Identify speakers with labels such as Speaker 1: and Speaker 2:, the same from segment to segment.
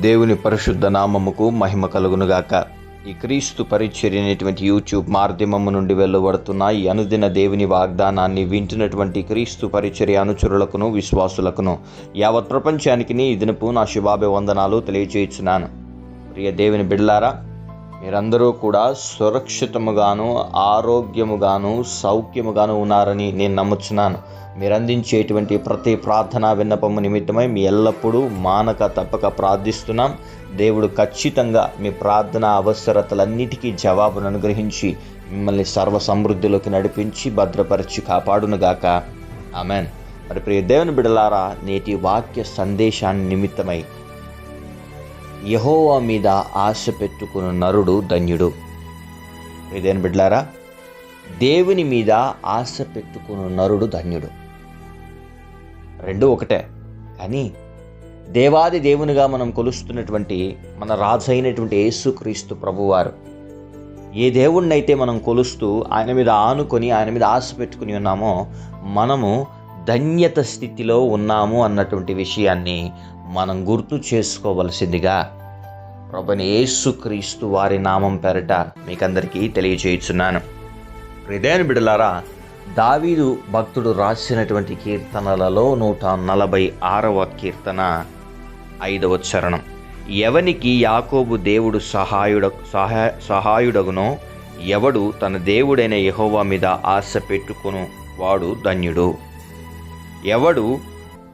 Speaker 1: దేవుని పరిశుద్ధ నామముకు మహిమ కలుగునుగాక. ఈ క్రీస్తు పరిచర్య అనేటువంటి యూట్యూబ్ మాధ్యమము నుండి వెళ్ళబడుతున్న ఈ అనుదిన దేవుని వాగ్దానాన్ని వింటున్నటువంటి క్రీస్తు పరిచర్య అనుచరులకును విశ్వాసులకును యావత్ ప్రపంచానికి ఈ దినపు నా శుభాభివందనాలు తెలియజేయుచున్నాను ప్రియ దేవుని బిడ్లారా మీరందరూ కూడా సురక్షితముగాను ఆరోగ్యముగాను సౌఖ్యముగాను ఉన్నారని నేను నమ్ముచున్నాను. మీరు అందించేటువంటి ప్రతి ప్రార్థనా విన్నపము నిమిత్తమై మీ ఎల్లప్పుడూ మానక తప్పక ప్రార్థిస్తున్నాం. దేవుడు ఖచ్చితంగా మీ ప్రార్థన అవసరతలన్నిటికీ జవాబును అనుగ్రహించి మిమ్మల్ని సర్వ సమృద్ధిలోకి నడిపించి భద్రపరిచి కాపాడునుగాక ఆమెన్. మరి ప్రియ దేవుని బిడలారా నేటి వాక్య సందేశాన్ని నిమిత్తమై యహోవా మీద ఆశ పెట్టుకున్న నరుడు ధన్యుడు. ఇదేను బిడ్లారా దేవుని మీద ఆశ పెట్టుకున్న నరుడు ధన్యుడు. రెండు ఒకటే కానీ దేవాది దేవునిగా మనం కొలుస్తున్నటువంటి మన రాజు అయినటువంటి యేసుక్రీస్తు ప్రభువారు ఏ దేవుణ్ణైతే మనం కొలుస్తూ ఆయన మీద ఆనుకొని ఆయన మీద ఆశ పెట్టుకుని ఉన్నామో మనము ధన్యత స్థితిలో ఉన్నాము అన్నటువంటి విషయాన్ని మనం గుర్తు చేసుకోవలసిందిగా ప్రభుని యేసుక్రీస్తు వారి నామం పెరట మీకందరికీ తెలియజేయుచున్నాను. హృదయాన్ని బిడలారా దావీదు భక్తుడు రాసినటువంటి కీర్తనలలో నూట నలభై ఆరవ కీర్తన ఐదవ చరణం. ఎవనికి యాకోబు దేవుడు సహాయుడ సహా సహాయుడగునో ఎవడు తన దేవుడైన యహోవా మీద ఆశ పెట్టుకును వాడు ధన్యుడు. ఎవడు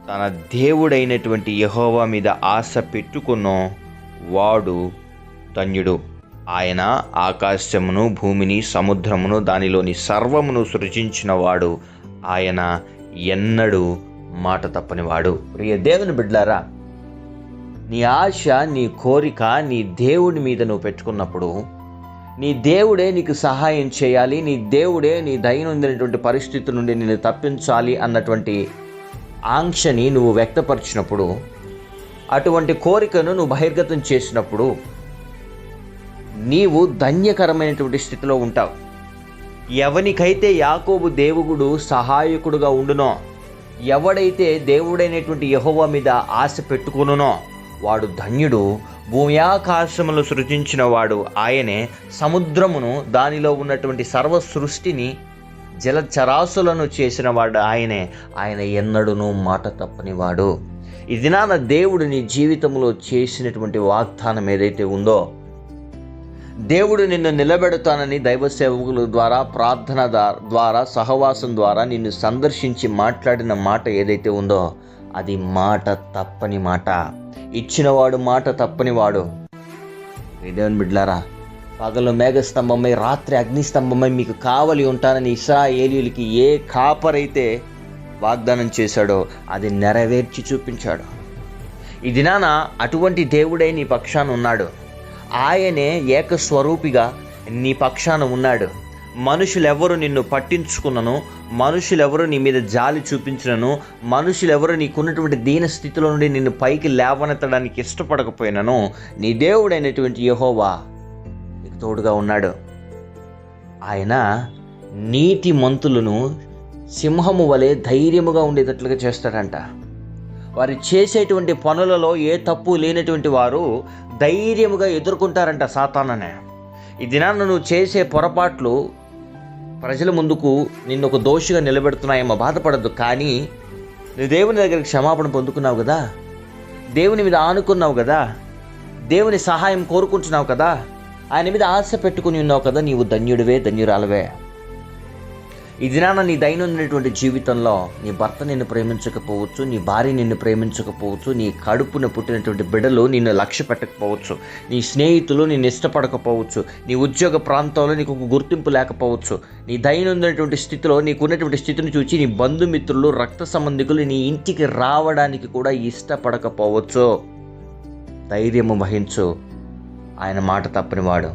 Speaker 1: తన దేవుడైనటువంటి యహోవా మీద ఆశ పెట్టుకున్నో వాడు ధన్యుడు. ఆయన ఆకాశమును భూమిని సముద్రమును దానిలోని సర్వమును సృజించినవాడు. ఆయన ఎన్నడూ మాట తప్పనివాడు. ప్రియ దేవుని బిడ్లారా నీ ఆశ నీ కోరిక నీ దేవుడి మీద నువ్వు పెట్టుకున్నప్పుడు నీ దేవుడే నీకు సహాయం చేయాలి నీ దేవుడే నీ దైనందినటువంటి పరిస్థితి నుండి నిన్ను తప్పించాలి అన్నటువంటి ఆంక్షని నువ్వు వ్యక్తపరిచినప్పుడు అటువంటి కోరికను నువ్వు బహిర్గతం చేసినప్పుడు నీవు ధన్యకరమైనటువంటి స్థితిలో ఉంటావు. ఎవనికైతే యాకోబు దేవుడు సహాయకుడుగా ఉండునో ఎవడైతే దేవుడైనటువంటి యహోవ మీద ఆశ పెట్టుకునునో వాడు ధన్యుడు. భూమి సృజించిన వాడు ఆయనే. సముద్రమును దానిలో ఉన్నటువంటి సర్వ సృష్టిని జలచరాసులను చేసిన వాడు ఆయనే. ఆయన ఎన్నడూనూ మాట తప్పనివాడు. ఈ దినాన దేవుడు నీ జీవితంలో చేసినటువంటి వాగ్దానం ఏదైతే ఉందో దేవుడు నిన్ను నిలబెడతానని దైవ సేవకుల ద్వారా ప్రార్థన ద్వారా సహవాసం ద్వారా నిన్ను సందర్శించి మాట్లాడిన మాట ఏదైతే ఉందో అది మాట తప్పని మాట. ఇచ్చినవాడు మాట తప్పని వాడు. దేవుని బిడ్లారా పగలు మేఘస్తంభమై రాత్రి అగ్నిస్తంభమై మీకు కావలి ఉంటానని ఇస్రాయేలీలకి ఏ కాపరైతే వాగ్దానం చేశాడో అది నెరవేర్చి చూపించాడు. ఈ దినాన అటువంటి దేవుడే నీ పక్షాన ఉన్నాడు. ఆయనే ఏకస్వరూపిగా నీ పక్షాన ఉన్నాడు. మనుషులెవరు నిన్ను పట్టించుకున్నను మనుషులెవరు నీ మీద జాలి చూపించినను మనుషులెవరు నీకున్నటువంటి దీన స్థితిలో నుండి నిన్ను పైకి లేవనెత్తడానికి ఇష్టపడకపోయినను నీ దేవుడైనటువంటి యహోవా నీకు తోడుగా ఉన్నాడు. ఆయన నీతి మంతులను సింహము వలె ధైర్యముగా ఉండేటట్లుగా చేస్తాడంట. వారు చేసేటువంటి పనులలో ఏ తప్పు లేనటువంటి వారు ధైర్యముగా ఎదుర్కొంటారంట సాతాననే. ఈ దినాన్ని నువ్వు చేసే పొరపాట్లు ప్రజల ముందుకు నిన్ను ఒక దోషిగా నిలబెడుతున్నాయేమో బాధపడద్దు. కానీ నువ్వు దేవుని దగ్గర క్షమాపణ పొందుకున్నావు కదా? దేవుని మీద ఆనుకున్నావు కదా? దేవుని సహాయం కోరుకుంటున్నావు కదా? ఆయన మీద ఆశ పెట్టుకుని ఉన్నావు కదా? నీవు ధన్యుడివే ధన్యురాలవే. ఈ దినాన నీ దైనందినటువంటి జీవితంలో నీ భర్త నిన్ను ప్రేమించకపోవచ్చు నీ భార్య నిన్ను ప్రేమించకపోవచ్చు నీ కడుపున పుట్టినటువంటి బిడ్డలు నిన్ను లక్ష్య పెట్టకపోవచ్చు నీ స్నేహితులు నిన్ను ఇష్టపడకపోవచ్చు నీ ఉద్యోగ ప్రాంతంలో నీకు ఒక గుర్తింపు లేకపోవచ్చు నీ దైనందినటువంటి స్థితిలో నీకున్నటువంటి స్థితిని చూసి నీ బంధుమిత్రులు రక్త సంబంధికులు నీ ఇంటికి రావడానికి కూడా ఇష్టపడకపోవచ్చు. ధైర్యము వహించు. ఆయన మాట తప్పనివాడు.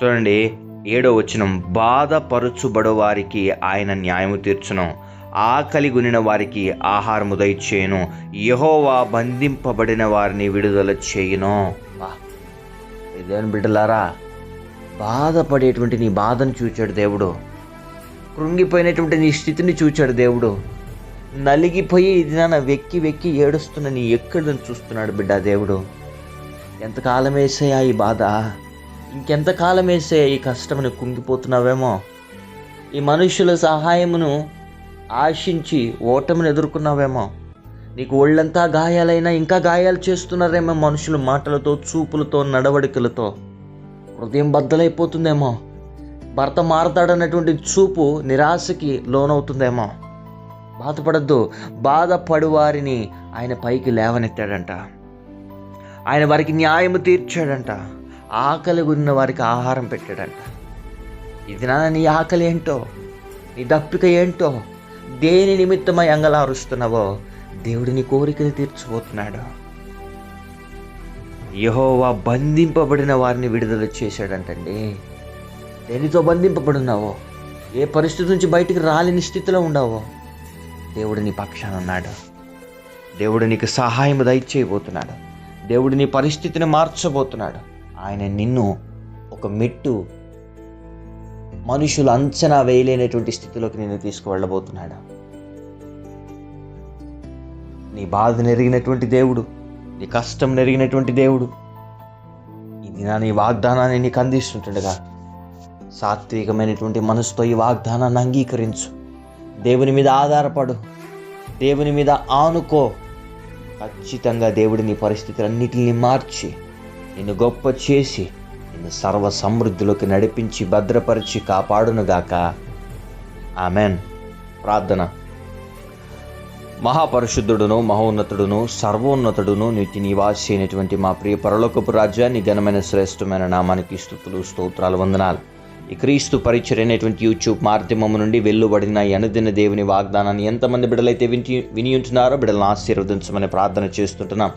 Speaker 1: చూడండి ఏడో వచనం బాధపరుచుబడు వారికి ఆయన న్యాయము తీర్చును. ఆకలి గునిన వారికి ఆహారము దయచేయను. యహోవా బంధింపబడిన వారిని విడుదల చేయును. ఇదేం బిడ్డలారా బాధపడేటువంటి నీ బాధను చూచాడు దేవుడు. కృంగిపోయినటువంటి నీ స్థితిని చూచాడు దేవుడు. నలిగిపోయి ఇది నా వెక్కి వెక్కి ఏడుస్తున్న నీ ఎక్కడని చూస్తున్నాడు బిడ్డ దేవుడు. ఎంతకాలం వేసాయా ఈ బాధ? ఇంకెంతకాలం వేసే ఈ కష్టమును కుంగిపోతున్నావేమో? ఈ మనుషుల సహాయమును ఆశించి ఓటమిని ఎదుర్కొన్నావేమో? నీకు ఒళ్ళంతా గాయాలైనా ఇంకా గాయాలు చేస్తున్నారేమో మనుషులు మాటలతో చూపులతో నడవడికలతో. హృదయం బద్దలైపోతుందేమో? భర్త మారతాడన్నటువంటి చూపు నిరాశకి లోనవుతుందేమో? బాధపడద్దు. బాధపడు వారిని ఆయన పైకి లేవనెత్తాడంట. ఆయన వారికి న్యాయము తీర్చాడంట. ఆకలి ఉన్న వారికి ఆహారం పెట్టాడంట. ఇది నా నీ ఆకలి ఏంటో? నీ దప్పిక ఏంటో? దేని నిమిత్తమై అంగలారుస్తున్నావో? దేవుడు నీ కోరికలు తీర్చిపోతున్నాడు యహోవా బంధింపబడిన వారిని విడుదల చేశాడంటండి. దేనితో బంధింపబడున్నావో? ఏ పరిస్థితి నుంచి బయటికి రాలేని స్థితిలో ఉండవో దేవుడు నీ పక్షాన ఉన్నాడు. దేవుడు నీకు సహాయం దయచేయబోతున్నాడు. దేవుడు నీ పరిస్థితిని మార్చబోతున్నాడు. ఆయన నిన్ను ఒక మెట్టు మనుషులు అంచనా వేయలేనటువంటి స్థితిలోకి నిన్ను తీసుకువెళ్ళబోతున్నాడు? నీ బాధ నెరిగినటువంటి దేవుడు నీ కష్టం నెరిగినటువంటి దేవుడు ఇది నా నీ వాగ్దానాన్ని నీకు అందిస్తుంటుండగా సాత్వికమైనటువంటి మనసుతో ఈ వాగ్దానాన్ని అంగీకరించు. దేవుని మీద ఆధారపడు దేవుని మీద ఆనుకో. ఖచ్చితంగా దేవుడి నీ పరిస్థితులన్నిటిని మార్చి నిన్ను గొప్ప చేసి నిన్ను సర్వ సమృద్ధిలోకి నడిపించి భద్రపరిచి కాపాడునుగాక. ఆమెన్. ప్రార్థన. మహాపరిశుద్ధుడును మహోన్నతుడును సర్వోన్నతుడును నీతి నివాసి అయినటువంటి మా ప్రియ పరలోకపు రాజ్యాన్ని ఘనమైన శ్రేష్టమైన నామానికి స్థుతులు స్తోత్రాలు వందనాలు. ఈ క్రీస్తు పరిచర్ అనేటువంటి యూట్యూబ్ మాధ్యమం నుండి వెళ్ళుబడిన అనుదిన దేవుని వాగ్దానాన్ని ఎంతమంది బిడ్డలైతే విని వినియుంటున్నారో బిడ్డలను ఆశీర్వదించమని ప్రార్థన చేస్తుంటున్నాం.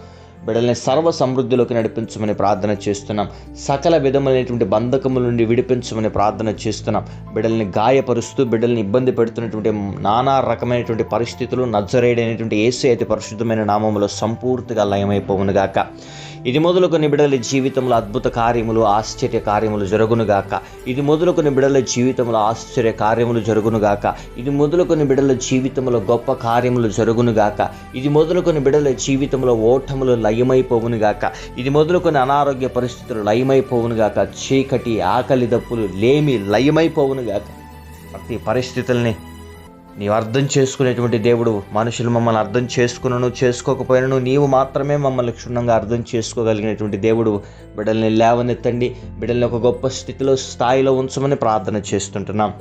Speaker 1: బిడల్ని సర్వ సమృద్ధిలోకి నడిపించమని ప్రార్థన చేస్తున్నాం. సకల విధములైనటువంటి బంధకముల నుండి విడిపించమని ప్రార్థన చేస్తున్నాం. బిడ్డల్ని గాయపరుస్తూ బిడ్డల్ని ఇబ్బంది పెడుతున్నటువంటి నానా రకమైనటువంటి పరిస్థితులు నజ్జరేడైనటువంటి ఏసీ అయితే పరిశుద్ధమైన నామంలో సంపూర్తిగా లయమైపోవునుగాక ఇది మొదలుకొని బిడల జీవితంలో అద్భుత కార్యములు ఆశ్చర్య కార్యములు జరుగునుగాక ఇది మొదలుకొని బిడల జీవితంలో ఆశ్చర్య కార్యములు జరుగునుగాక ఇది మొదలుకొని బిడల జీవితంలో గొప్ప కార్యములు జరుగునుగాక ఇది మొదలుకొని బిడల జీవితంలో ఓటములు లయమైపోవునుగాక ఇది మొదలుకొని అనారోగ్య పరిస్థితులు లయమైపోవునుగాక చీకటి ఆకలి దప్పులు లేమి లయమైపోవునుగాక ప్రతి పరిస్థితుల్ని నీవు అర్థం చేసుకునేటువంటి దేవుడు మనుషులు మమ్మల్ని అర్థం చేసుకునను చేసుకోకపోయినను నీవు మాత్రమే మమ్మల్ని క్షుణ్ణంగా అర్థం చేసుకోగలిగినటువంటి దేవుడు బిడ్డల్ని లేవనెత్తండి బిడ్డల్ని ఒక గొప్ప స్థితిలో స్థాయిలో ఉంచమని ప్రార్థన చేస్తుంటున్నాం.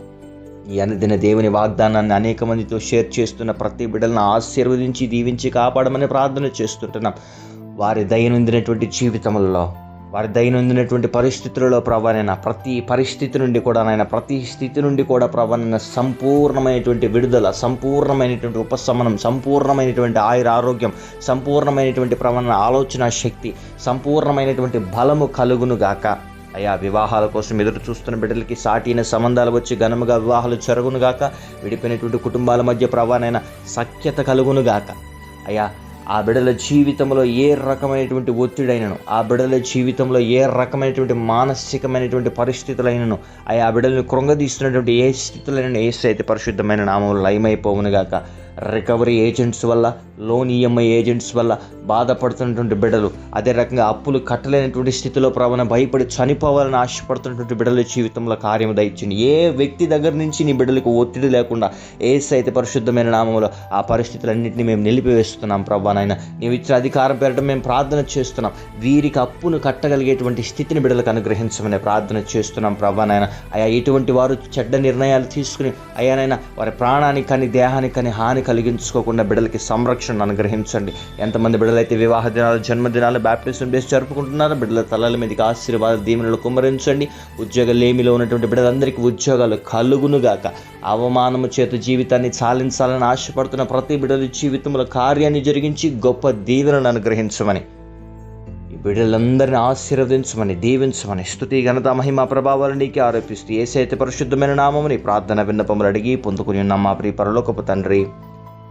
Speaker 1: ఈ అనుదిన దేవుని వాగ్దానాన్ని అనేక మందితో షేర్ చేస్తున్న ప్రతి బిడ్డలను ఆశీర్వదించి దీవించి కాపాడమని ప్రార్థన చేస్తుంటున్నాం. వారి దైనందినటువంటి జీవితంలో వారి దైనందినటువంటి పరిస్థితులలో ప్రభానైనా ప్రతి పరిస్థితి నుండి కూడా నాయన ప్రతి స్థితి నుండి కూడా ప్రభానైనా సంపూర్ణమైనటువంటి విడుదల సంపూర్ణమైనటువంటి ఉపశమనం సంపూర్ణమైనటువంటి ఆయుర ఆరోగ్యం సంపూర్ణమైనటువంటి ప్రవణ ఆలోచన శక్తి సంపూర్ణమైనటువంటి బలము కలుగును గాక. అయా వివాహాల కోసం ఎదురు చూస్తున్న బిడ్డలకి సాటిన సంబంధాలు వచ్చి ఘనముగా వివాహాలు జరుగునుగాక విడిపోయినటువంటి కుటుంబాల మధ్య ప్రవాణైన సఖ్యత కలుగునుగాక అయా ఆ బిడల జీవితంలో ఏ రకమైనటువంటి ఒత్తిడైనను ఆ బిడల జీవితంలో ఏ రకమైనటువంటి మానసికమైనటువంటి పరిస్థితులైనను ఆ బిడలను కృంగదీస్తున్నటువంటి ఏ స్థితులైన ఏ అయితే పరిశుద్ధమైన నామంలో లయమైపోవునుగాక. రికవరీ ఏజెంట్స్ వల్ల లోన్ ఈఎంఐ ఏజెంట్స్ వల్ల బాధపడుతున్నటువంటి బిడ్డలు అదే రకంగా అప్పులు కట్టలేనటువంటి స్థితిలో ప్రవణ భయపడి చనిపోవాలని ఆశపడుతున్నటువంటి బిడ్డల జీవితంలో కార్యం దయచింది ఏ వ్యక్తి దగ్గర నుంచి నీ బిడ్డలకు ఒత్తిడి లేకుండా ఏ సైతే పరిశుద్ధమైన నామంలో ఆ పరిస్థితులన్నింటినీ మేము నిలిపివేస్తున్నాం ప్రవ్వానైనా నీవు ఇచ్చిన అధికారం పేరటం మేము ప్రార్థన చేస్తున్నాం. వీరికి అప్పును కట్టగలిగేటువంటి స్థితిని బిడ్డలకు అనుగ్రహించమని ప్రార్థన చేస్తున్నాం ప్రవ్వానైనా నాయన. అయా ఇటువంటి వారు చెడ్డ నిర్ణయాలు తీసుకుని అయ్యానైనా వారి ప్రాణానికి కానీ దేహానికి కానీ హాని కలిగించుకోకుండా బిడ్డలకి సంరక్షణ అనుగ్రహించండి. ఎంతమంది బిడ్డలైతే వివాహ దినాలు జన్మదినాలు బ్యాప్టిజం డేస్ జరుపుకుంటున్నారో బిడ్డల తలల మీదకి ఆశీర్వాద దీవెనలు కుమ్మరించండి. ఉద్యోగాలు ఏమిలో ఉన్నటువంటి బిడ్డలందరికీ ఉద్యోగాలు కలుగునుగాక. అవమానము చేత జీవితాన్ని చాలించాలని ఆశపడుతున్న ప్రతి బిడ్డల జీవితంలో కార్యాన్ని జరిగించి గొప్ప దీవెనలను అనుగ్రహించమని ఈ బిడ్డలందరిని ఆశీర్వదించమని దీవించమని స్థుతి ఘనత మహిమ ప్రభావాలు నీకే ఆరోపిస్తూ ఏసైతే పరిశుద్ధమైన నామముని ప్రార్థన విన్నపములు అడిగి పొందుకుని ఉన్న మా ప్రియ పరలోకపు తండ్రి.